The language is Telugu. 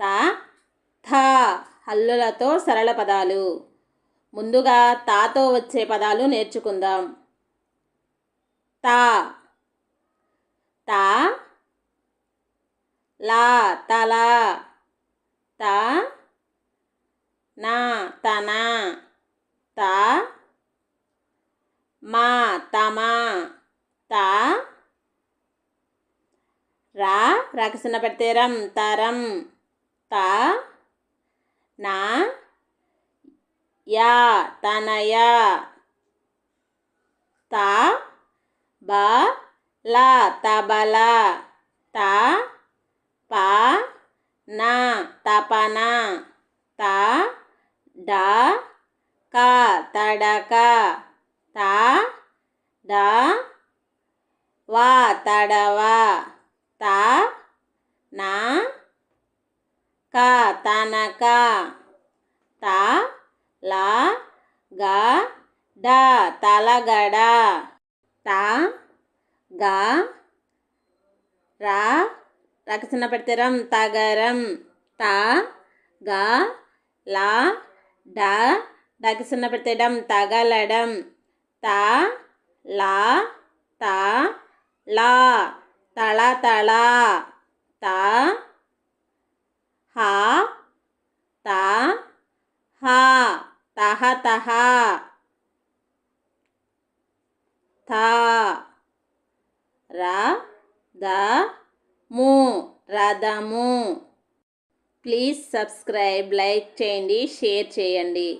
త థ హల్లులతో సరళ పదాలు. ముందుగా తాతో వచ్చే పదాలు నేర్చుకుందాం. తా తా లా తల త నా తన త మా తమ త రా రాకసిన పెడితే రం తరం. త నా యా తనయ త బ ల తబల త ప న తపన త డ క తడక త డ వా తడవ త న క తనక త ల గ డ తలగడ త గ రా రకసన పెడతారం తగరం త గ ల డ డకసన పెట్టడం తగలడం త ల త ల తళ తళ త తా. రా. దా. ము. రథము. ప్లీజ్ సబ్స్క్రైబ్ లైక్ చేయండి షేర్ చేయండి.